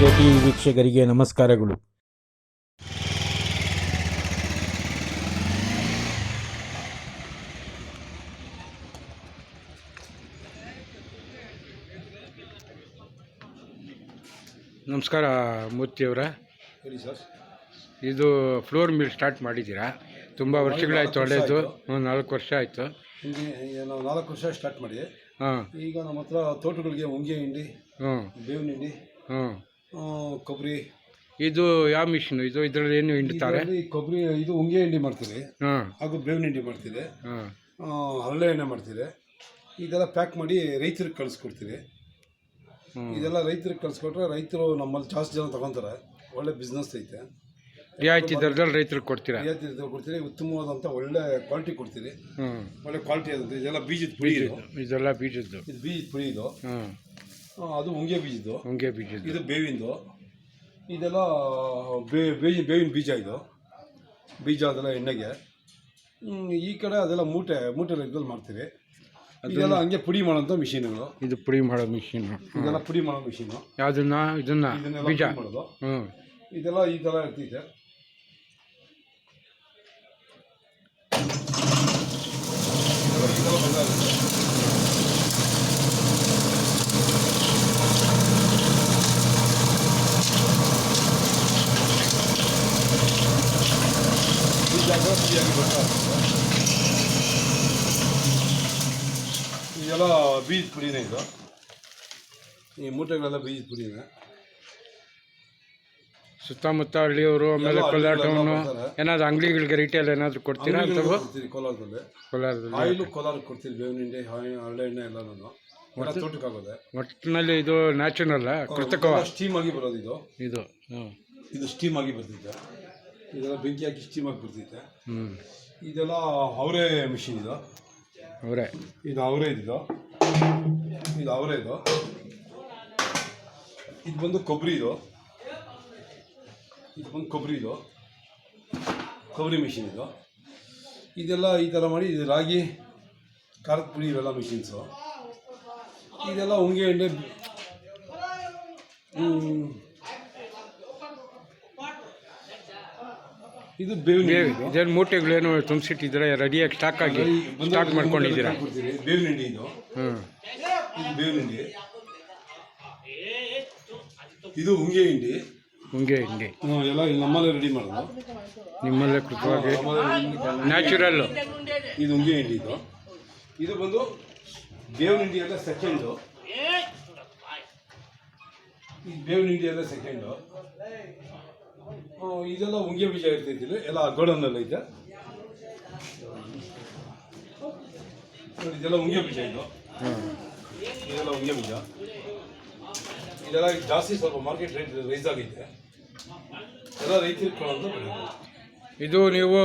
T ವೀಕ್ಷಕರಿಗೆ ನಮಸ್ಕಾರಗಳು. ನಮಸ್ಕಾರ ಮೂರ್ತಿಯವರ ಇದು ಫ್ಲೋರ್ ಮಿಲ್ ಸ್ಟಾರ್ಟ್ ಮಾಡಿದ್ದೀರಾ? ತುಂಬ ವರ್ಷಗಳಾಯಿತು ಒಳ್ಳೆಯದು. ಒಂದು ನಾಲ್ಕು ವರ್ಷ ಆಯಿತು. ಹಿಂಗೆ ಈಗ ನಾವು ನಾಲ್ಕು ವರ್ಷ ಸ್ಟಾರ್ಟ್ ಮಾಡಿ ಹಾಂ. ಈಗ ನಮ್ಮ ಹತ್ರ ತೋಟಗಳಿಗೆ ಹೊಂಗೆ ಹಿಂಡಿ ಹ್ಞೂ ಬೇವಿನ ಹಿಂಡಿ ಹ್ಞೂ ಕೊಬ್ಬರಿ. ಇದು ಯಾವ ಮಿಷಿನ್? ಇದು ಇದರಲ್ಲಿ ಏನು ಹಿಂಡ್ತಾರೆ ಇದರಲ್ಲಿ ಕೊಬ್ಬರಿ ಇದು ಉಂಗೆ ಹಿಂಡಿ ಮಾಡ್ತೀವಿ. ಹಾಂ. ಹಾಗೂ ಬೇವಿನ ಹಿಂಡಿ ಮಾಡ್ತಿದೆ ಹಾಂ. ಹರಳೆ ಎಣ್ಣೆ ಮಾಡ್ತೀರಿ ಇದೆಲ್ಲ ಪ್ಯಾಕ್ ಮಾಡಿ ರೈತರಿಗೆ ಕಳಿಸ್ಕೊಡ್ತೀವಿ. ಇದೆಲ್ಲ ರೈತರಿಗೆ ಕಳಿಸ್ಕೊಟ್ರೆ ರೈತರು ನಮ್ಮಲ್ಲಿ ಜಾಸ್ತಿ ಜನ ತಗೊತಾರೆ. ಒಳ್ಳೆ ಬಿಸ್ನೆಸ್ ಐತೆ. ರಿಯಾಯಿತಿ ದರದಲ್ಲಿ ರೈತರಿಗೆ ಕೊಡ್ತೀರಾ? ರಿಯಾಯಿತಿ ದರದಲ್ಲಿ ಕೊಡ್ತೀರಿ. ಉತ್ತಮವಾದಂಥ ಒಳ್ಳೆ ಕ್ವಾಲಿಟಿ ಕೊಡ್ತೀರಿ. ಹ್ಞೂ ಒಳ್ಳೆ ಕ್ವಾಲಿಟಿ ಆದಂಥ ಇದೆಲ್ಲ ಬೀಜದ ಪುಡಿ ಇದು. ಇದೆಲ್ಲ ಬೀಜದ್ದು. ಇದು ಬೀಜದ ಪುಡಿ ಇದು. ಹಾಂ ಆ, ಅದು ಉಂಗೆ ಬೀಜದ್ದು ಉಂಗೆ ಬೀಜ ಇದು. ಬೇವಿಂದು. ಇದೆಲ್ಲ ಬೇ ಬೇವಿನ ಬೇವಿನ ಬೀಜ ಇದು. ಬೀಜ ಅದೆಲ್ಲ ಎಣ್ಣೆಗೆ. ಈ ಕಡೆ ಅದೆಲ್ಲ ಮೂಟೆ ಮೂಟೆ ಲೆಕ್ಕದಲ್ಲಿ ಮಾಡ್ತೀವಿ ಇದೆಲ್ಲ ಹಂಗೆ ಪುಡಿ ಮಾಡೋಂಥ ಮಿಷಿನ್ಗಳು. ಇದು ಪುಡಿ ಮಾಡೋ ಮಿಷಿನ್. ಇದೆಲ್ಲ ಪುಡಿ ಮಾಡೋ ಮಿಷಿನು. ಯಾವುದನ್ನ ಇದನ್ನ ಇದನ್ನೆಲ್ಲ ಬೀಜ. ಮಾಡೋದು. ಹ್ಞೂ ಇದೆಲ್ಲ ಈ ಥರ ಇರ್ತೈತೆ ಇದೆಲ್ಲ ಬಂದಾಗುತ್ತೆ. ಬೀಜ ಹಾಕೋ ಫ್ರೀಯಾಗಿ ಬರ್ತಾ ಇರುತ್ತೆ. ಇದೆಲ್ಲ ಬೀಜ ಪುಡಿನೇ ಇದು. ಈ ಮೂಟೆಗಳೆಲ್ಲ ಬೀಜ ಪುಡಿನೇ. ಸುತ್ತಮುತ್ತ ಹಳ್ಳಿಯವರು ಆಮೇಲೆ ಕೋಲಾರ ಟೌನು. ಏನಾದ್ರು ಅಂಗಡಿಗಳಿಗೆ ರಿಟೇಲ್ ಏನಾದರೂ ಕೊಡ್ತೀರಾ ಅಥವಾ ಕೋಲಾರದಲ್ಲಿ. ಕೋಲಾರದಲ್ಲಿ ಆಯಿಲು ಕೋಲಾರಕ್ಕೆ ಕೊಡ್ತೀವಿ ಬೇವಿನ ಹಿಂಡಿ ಎಲ್ಲ ನಾನು ತೋಟಕ್ಕಾಗೋದೆ. ಒಟ್ಟಿನಲ್ಲಿ ಇದು ನ್ಯಾಚುರಲ್ ಕೃತಕವ. ಸ್ಟೀಮ್ ಆಗಿ ಬರೋದು ಇದು. ಇದು ಇದು ಸ್ಟೀಮ್ ಆಗಿ ಬರ್ತೈತೆ ಇದೆಲ್ಲ ಬೆಂಕಿ ಹಾಕಿ ಸ್ಟೀಮ್ ಬರ್ತೈತೆ ಹ್ಞೂ ಇದೆಲ್ಲ ಅವರೇ ಮಿಷಿನ್ ಇದು. ಅವರೇ. ಇದು ಅವರೇ ಇದು ಇದು ಅವರೇ ಇದು. ಇದು ಬಂದು ಕೊಬ್ಬರಿ ಇದು. ಇದು ಬಂದು ಕೊಬ್ಬರಿ ಇದು. ಕೊಬ್ಬರಿ ಮಿಷಿನ್ ಇದು. ಇದೆಲ್ಲ ಈ ಥರ ಮಾಡಿ ಇದು ರಾಗಿ ಖಾರದ ಪುಡಿ ಇವೆಲ್ಲ ಮಿಷಿನ್ಸು ಇದೆಲ್ಲ ಉಂಗೆ ಎಣ್ಣೆ ಇದು ಬೇವಿನ ಇದರ ಮೂಟೆಗಳೇನು ತುಂಬಿಸಿಟ್ಟಿದ್ದೀರಾ ರೆಡಿಯಾಗಿ ಸ್ಟಾಕ್ ಆಗಿ ಸ್ಟಾರ್ಟ್ ಸ್ಟಾಕ್ ಮಾಡ್ಕೊಂಡಿದ್ದೀರಾ. ಬೇವಿನ ಹಿಂಡಿ ಇದು. ಹ್ಞೂ ಇದು ಬೇವಿನ ಹಿಂಡಿ ಇದು ಹುಂಗೆ ಹಿಂಡಿ. ಹುಂಗೆ ಹಿಂಡಿ. ಎಲ್ಲ ಇಲ್ಲಿ ನಮ್ಮಲ್ಲೇ ರೆಡಿ ಮಾಡೋದು. ನಿಮ್ಮಲ್ಲೇ ಕೃತವಾಗಿ ನ್ಯಾಚುರಲ್ಲು ಇದು ಹುಂಗೆ ಹಿಂಡಿ ಇದು. ಇದು ಬಂದು ಬೇವಿನ ಹಿಂಡಿ ಎಲ್ಲ ಸೆಕೆಂಡು ಈ ಬೇವಿನ ಹಿಂಡಿ ಎಲ್ಲ ಸೆಕೆಂಡು ಇದೆಲ್ಲ ಉಂಗೆ ಬೀಜ ಇರ್ತೈತಿಲ್ಲ? ಎಲ್ಲ ಗೋಡನ್ನಲ್ಲಿ ಐತೆ ನೋಡಿ, ಇದೆಲ್ಲ ಉಂಗೆ ಬೀಜ ಇದು. ಇದೆಲ್ಲ ಉಂಗೆ ಬೀಜ ಇದೆಲ್ಲ ಜಾಸ್ತಿ ಸ್ವಲ್ಪ ಮಾರ್ಕೆಟ್ ರೇಟ್ ರೈಸ್ ಆಗೈತೆ. ಎಲ್ಲ ರೈತರು ಇದು ನೀವು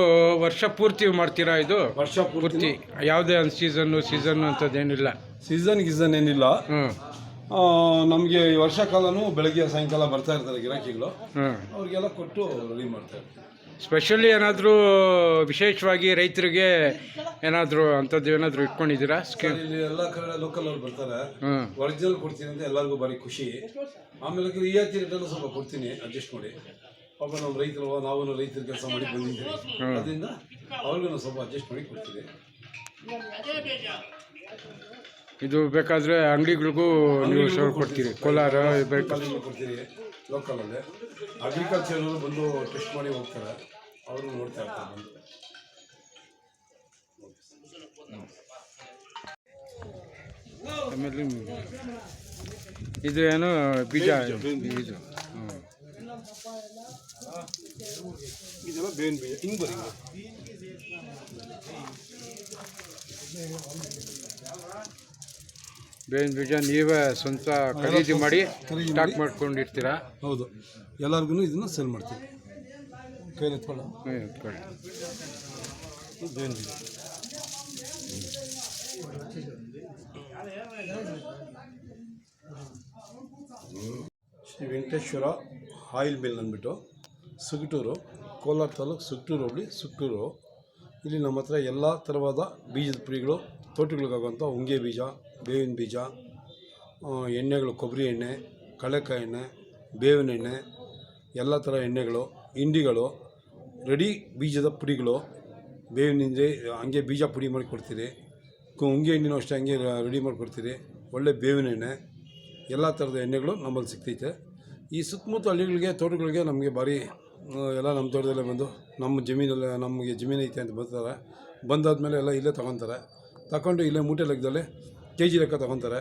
ವರ್ಷ ಪೂರ್ತಿ ಮಾಡ್ತೀರಾ ಇದು? ವರ್ಷ ಪೂರ್ತಿ. ಯಾವುದೇ ಒಂದು ಸೀಸನ್ನು ಸೀಸನ್ನು ಅಂಥದ್ದೇನಿಲ್ಲ ಸೀಸನ್ ಗೀಸನ್ ಏನಿಲ್ಲ. ಹ್ಞೂ ನಮಗೆ ವರ್ಷ ಕಾಲನೂ ಬೆಳಗ್ಗೆ ಸಾಯಂಕಾಲ ಬರ್ತಾ ಇರ್ತಾರೆ ಗಿರಾಕಿಗಳು. ಅವ್ರಿಗೆಲ್ಲ ಕೊಟ್ಟು ರೆಡಿ ಮಾಡ್ತಾ ಇರ್ತಾರೆ ಸ್ಪೆಷಲಿ ಏನಾದರೂ ವಿಶೇಷವಾಗಿ ರೈತರಿಗೆ ಏನಾದರೂ ಅಂಥದ್ದು ಏನಾದರೂ ಇಟ್ಕೊಂಡಿದ್ದೀರಾ? ಸ್ಕೀಮ್ ಇಲ್ಲಿ ಎಲ್ಲ ಕಡೆ ಲೋಕಲ್ ಅವ್ರು ಬರ್ತಾರೆ. ಒರಿಜಿನಲ್ ಕೊಡ್ತೀನಿ ಅಂತ ಎಲ್ಲರಿಗೂ ಭಾರಿ ಖುಷಿ. ಆಮೇಲೆ ರಿಯಾಯಿತಿ ರೇಟಲ್ಲೂ ಸ್ವಲ್ಪ ಕೊಡ್ತೀನಿ ಅಡ್ಜಸ್ಟ್ ಮಾಡಿ. ಪಾಪ ನಮ್ಮ ರೈತರು ನಾವು ರೈತರ ಕೆಲಸ ಮಾಡಿ ಬಂದಿದ್ದೀವಿ. ಅದರಿಂದ ಅವ್ರಿಗೂ ಸ್ವಲ್ಪ ಅಡ್ಜಸ್ಟ್ ಮಾಡಿ ಕೊಡ್ತೀವಿ ಇದು ಬೇಕಾದರೆ ಅಂಗಡಿಗಳಿಗೂ ನೀವು ಸ್ವಲ್ಪ ಕೊಡ್ತೀರಿ. ಕೋಲಾರ ಬೇಕು. ಕೊಡ್ತೀವಿ ಲೋಕಲಲ್ಲೇ ಅಗ್ರಿಕಲ್ಚರ್ ಬಂದು ಟೆಸ್ಟ್ ಮಾಡಿ ಹೋಗ್ತಾರೆ. ಅವರು ನೋಡ್ತಾ ಇರ್ತಾರೆ ಬಂದು. ಆಮೇಲೆ ಇದು ಏನು ಬೀಜ? ಬೀಜ. ಇದೆಲ್ಲ ಬೇವಿನ ಬೀಜ. ಹಿಂಗೆ ಬರೀ. ಬೇವಿನ ಬೀಜ ನೀವೇ ಸ್ವಂತ ಖರೀದಿ ಮಾಡಿ ಖರೀದಿ ಸ್ಟಾಕ್ ಮಾಡ್ಕೊಂಡಿರ್ತೀರಾ? ಹೌದು. ಎಲ್ಲರಿಗೂ ಇದನ್ನು ಸೇಲ್ ಮಾಡ್ತೀವಿ. ಕೈಲಿ ಎತ್ಕೊಳ್ಳ? ಇಟ್ಕೊಳ್ಳಿ ಶ್ರೀ ವೆಂಕಟೇಶ್ವರ ಆಯಿಲ್ ಮಿಲ್ ಅಂದ್ಬಿಟ್ಟು ಸುಗಟೂರು ಕೋಲಾರ ತಾಲೂಕು ಸುಗಟೂರು ಹೋಬಳಿ ಸುಗಟೂರು. ಇಲ್ಲಿ ನಮ್ಮ ಹತ್ರ ಎಲ್ಲ ಥರವಾದ ಬೀಜದ ಪುಡಿಗಳು ತೋಟಗಳಿಗಾಗುವಂಥ ಹೊಂಗೆ ಬೀಜ ಬೇವಿನ ಬೀಜ ಎಣ್ಣೆಗಳು, ಕೊಬ್ಬರಿ ಎಣ್ಣೆ, ಕಡಲೆಕಾಯಿ ಎಣ್ಣೆ, ಬೇವಿನ ಎಣ್ಣೆ, ಎಲ್ಲ ಥರ ಎಣ್ಣೆಗಳು, ಹಿಂಡಿಗಳು, ರೆಡಿ ಬೀಜದ ಪುಡಿಗಳು ಬೇವಿನ ಹಿಂಡಿ ಹಂಗೆ ಬೀಜ ಪುಡಿ ಮಾಡಿ ಕೊಡ್ತೀರಿ. ಉಂಗೆ ಎಣ್ಣೆನೂ ಅಷ್ಟೇ ಹಂಗೆ ರೆಡಿ ಮಾಡಿ ಕೊಡ್ತೀರಿ. ಒಳ್ಳೆ ಬೇವಿನ ಎಣ್ಣೆ, ಎಲ್ಲ ಥರದ ಎಣ್ಣೆಗಳು ನಮ್ಮಲ್ಲಿ ಸಿಗ್ತೈತೆ. ಈ ಸುತ್ತಮುತ್ತ ಹಳ್ಳಿಗಳಿಗೆ, ತೋಟಗಳಿಗೆ ನಮಗೆ ಭಾರಿ ಎಲ್ಲ ನಮ್ಮ ತೋಟದಲ್ಲೇ ಬಂದು, ನಮ್ಮ ಜಮೀನಲ್ಲೇ, ನಮಗೆ ಜಮೀನು ಐತೆ ಅಂತ ಬರ್ತಾರೆ. ಬಂದಾದ್ಮೇಲೆ ಎಲ್ಲ ಇಲ್ಲೇ ತೊಗೊತಾರೆ. ತಗೊಂಡು ಇಲ್ಲೇ ಮೂಟೆ ಲೆಕ್ಕದಲ್ಲಿ ಕೆ ಜಿ ಲೆಕ್ಕ ತೊಗೊತಾರೆ.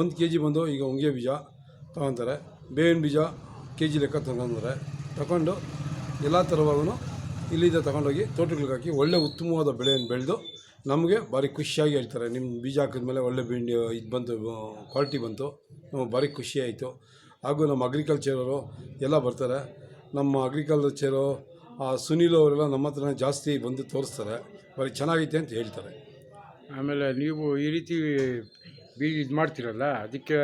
ಒಂದು ಕೆ ಜಿ ಬಂದು ಈಗ ಹೊಂಗೆ ಬೀಜ ತೊಗೊತಾರೆ. ಬೇವಿನ ಬೀಜ ಕೆ ಜಿ ಲೆಕ್ಕ ತೊಗೊಂತಾರೆ ತಗೊಂಡು ಎಲ್ಲ ಥರವಾಗೂ ಇಲ್ಲಿಂದ ತೊಗೊಂಡೋಗಿ ತೋಟಗಳಿಗೆ ಹಾಕಿ ಒಳ್ಳೆ ಉತ್ತಮವಾದ ಬೆಳೆಯನ್ನು ಬೆಳೆದು ನಮಗೆ ಭಾರಿ ಖುಷಿಯಾಗಿ ಹೇಳ್ತಾರೆ. ನಿಮ್ಮ ಬೀಜ ಹಾಕಿದ್ಮೇಲೆ ಒಳ್ಳೆ ಬೆಂಡಿ ಇದು ಬಂತು ಕ್ವಾಲಿಟಿ ಬಂತು, ನಮಗೆ ಭಾರಿ ಖುಷಿಯಾಯಿತು ಹಾಗೂ ನಮ್ಮ ಅಗ್ರಿಕಲ್ಚರವರು ಎಲ್ಲ ಬರ್ತಾರೆ. ನಮ್ಮ ಅಗ್ರಿಕಲ್ಚರು ಸುನೀಲ್ ಅವರೆಲ್ಲ ನಮ್ಮ ಹತ್ರನೇ ಜಾಸ್ತಿ ಬಂದು ತೋರಿಸ್ತಾರೆ. ಭಾರಿ ಚೆನ್ನಾಗೈತೆ ಅಂತ ಹೇಳ್ತಾರೆ. ಆಮೇಲೆ ನೀವು ಈ ರೀತಿ ಬೀಜ ಇದು ಮಾಡ್ತೀರಲ್ಲ ಅದಕ್ಕೆ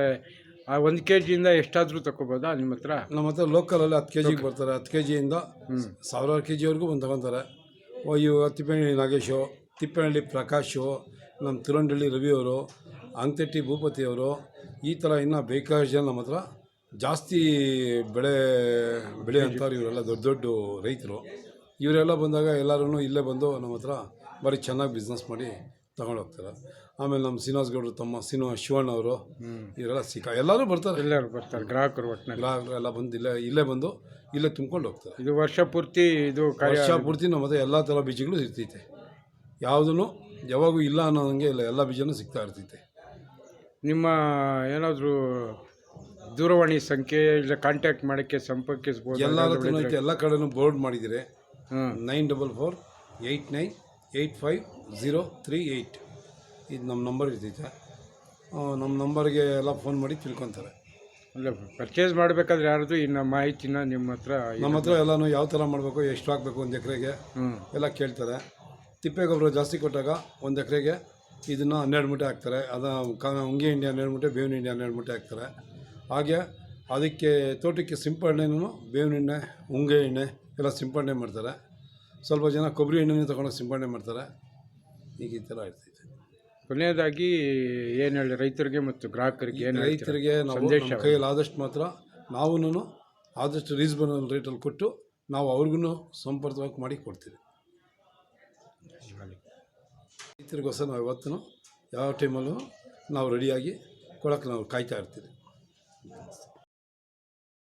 ಆ ಒಂದು ಕೆ ಜಿಯಿಂದ ಎಷ್ಟಾದರೂ ತಗೋಬೋದಾ ನಿಮ್ಮ ಹತ್ರ? ನಮ್ಮ ಹತ್ರ ಲೋಕಲಲ್ಲಿ ಹತ್ತು ಕೆ ಜಿಗೆ ಬರ್ತಾರೆ. ಹತ್ತು ಕೆ ಜಿಯಿಂದ ಸಾವಿರಾರು ಕೆ ಜಿವರೆಗೂ ಬಂದು ತಗೊತಾರೆ. ಅಯ್ಯೋ ತಿಪ್ಪೇಹಳ್ಳಿ ನಾಗೇಶು ತಿಪ್ಪೇಹಳ್ಳಿ ಪ್ರಕಾಶು ನಮ್ಮ ತಿರುವಂಡಳ್ಳಿ ರವಿಯವರು ಅಂತೆಟ್ಟಿ ಭೂಪತಿಯವರು ಈ ಥರ ಇನ್ನೂ ಬೇಕಾದಷ್ಟು ಜನ ನಮ್ಮ ಹತ್ರ ಜಾಸ್ತಿ ಬೆಳೆ ಬೆಳೆ ಅಂತಾರೆ ಇವರೆಲ್ಲ ದೊಡ್ಡ ದೊಡ್ಡ ರೈತರು. ಇವರೆಲ್ಲ ಬಂದಾಗ ಎಲ್ಲರೂ ಇಲ್ಲೇ ಬಂದು ನಮ್ಮ ಹತ್ರ ಭಾರಿ ಚೆನ್ನಾಗಿ ಬಿಸ್ನೆಸ್ ಮಾಡಿ ತಗೊಂಡು ಹೋಗ್ತಾರೆ ಆಮೇಲೆ ನಮ್ಮ ಶ್ರೀನಿವಾಸ್ ಗೌಡರು ತಮ್ಮ ಶ್ರೀನಿವಾಸ ಶಿವಣ್ಣ ಅವರು ಇವರೆಲ್ಲ ಸಿಕ್ಕ ಎಲ್ಲರೂ ಬರ್ತಾರೆ. ಎಲ್ಲರೂ ಬರ್ತಾರೆ ಗ್ರಾಹಕರು ಒಟ್ಟಿನಲ್ಲಿ ಗ್ರಾಹಕರು ಎಲ್ಲ ಬಂದು ಇಲ್ಲೇ ಇಲ್ಲೇ ಬಂದು ಇಲ್ಲೇ ತುಂಬ್ಕೊಂಡು ಹೋಗ್ತಾರೆ. ಇದು ವರ್ಷ ಪೂರ್ತಿ ಇದು ಕಾರ್ಯ ವರ್ಷ ಪೂರ್ತಿ ನಮ್ಮ ಹತ್ರ ಎಲ್ಲ ಥರ ಬೀಜಗಳು ಇರ್ತೈತೆ. ಯಾವುದೂ ಯಾವಾಗೂ ಇಲ್ಲ ಅನ್ನೋಂಗೆ ಇಲ್ಲ ಎಲ್ಲ ಬೀಜನೂ ಸಿಗ್ತಾ ಇರ್ತೈತೆ. ನಿಮ್ಮ ಏನಾದರೂ ದೂರವಾಣಿ ಸಂಖ್ಯೆ ಇಲ್ಲ ಕಾಂಟ್ಯಾಕ್ಟ್ ಮಾಡೋಕ್ಕೆ ಸಂಪರ್ಕಿಸ್ಬೋದು ಎಲ್ಲ ಎಲ್ಲ ಕಡೆನೂ ಬೋರ್ಡ್ ಮಾಡಿದ್ದೀರಿ. ಹ್ಞೂ nine double four eight nine eight five zero three eight. ಇದು ನಮ್ಮ ನಂಬರ್ ಇರ್ತೈತೆ ನಮ್ಮ ನಂಬರ್ಗೆ ಎಲ್ಲ ಫೋನ್ ಮಾಡಿ ತಿಳ್ಕೊತಾರೆ. ಅಂದರೆ ಪರ್ಚೇಸ್ ಮಾಡಬೇಕಾದ್ರೆ ಯಾರ್ದು ಇನ್ನು ಮಾಹಿತಿನ ನಿಮ್ಮ ಹತ್ರ ನಮ್ಮ ಹತ್ರ ಎಲ್ಲನೂ ಯಾವ ಥರ ಮಾಡಬೇಕು ಎಷ್ಟು ಹಾಕಬೇಕು ಒಂದು ಎಕರೆಗೆ ಹ್ಞೂ ಎಲ್ಲ ಕೇಳ್ತಾರೆ. ತಿಪ್ಪೆ ಗೊಬ್ಬರ ಜಾಸ್ತಿ ಕೊಟ್ಟಾಗ ಒಂದು ಎಕರೆಗೆ ಇದನ್ನು ಹನ್ನೆರಡು ಮೂಟೆ ಹಾಕ್ತಾರೆ. ಅದ ಕ ಉಂಗೆ ಹಿಂಡಿ ಹನ್ನೆರಡು ಮೂಟೆ ಬೇವಿನ ಹಿಂಡಿ ಹನ್ನೆರಡು ಮೂಟೆ ಹಾಕ್ತಾರೆ. ಹಾಗೆ ಅದಕ್ಕೆ ತೋಟಕ್ಕೆ ಸಿಂಪಡಣೆನೂ ಬೇವಿನ ಎಣ್ಣೆ ಉಂಗೆ ಎಣ್ಣೆ ಎಲ್ಲ ಸಿಂಪಡಣೆ ಮಾಡ್ತಾರೆ. ಸ್ವಲ್ಪ ಜನ ಕೊಬ್ಬರಿ ಎಣ್ಣೆನೇ ತೊಗೊಂಡು ಸಿಂಪಡಣೆ ಮಾಡ್ತಾರೆ. ಈಗ ಈ ಥರ ಇರ್ತೈತೆ ಕೊನೆಯದಾಗಿ ಏನು ಹೇಳಿ ರೈತರಿಗೆ ಮತ್ತು ಗ್ರಾಹಕರಿಗೆ ಏನು ರೈತರಿಗೆ ನಾವು ನಮ್ಮ ಕೈಯಲ್ಲಿ ಆದಷ್ಟು ಮಾತ್ರ ನಾವೂ ಆದಷ್ಟು ರೀಸನಬಲ್ ರೇಟಲ್ಲಿ ಕೊಟ್ಟು ನಾವು ಅವ್ರಿಗೂ ಸಂಪರ್ಕವಾಗಿ ಮಾಡಿ ಕೊಡ್ತೀವಿ. ರೈತರಿಗೋಸ್ಕರ ನಾವು ಇವತ್ತು ಯಾವ ಟೈಮಲ್ಲೂ ನಾವು ರೆಡಿಯಾಗಿ ಕೊಡೋಕ್ಕೆ ನಾವು ಕಾಯ್ತಾ ಇರ್ತೀವಿ.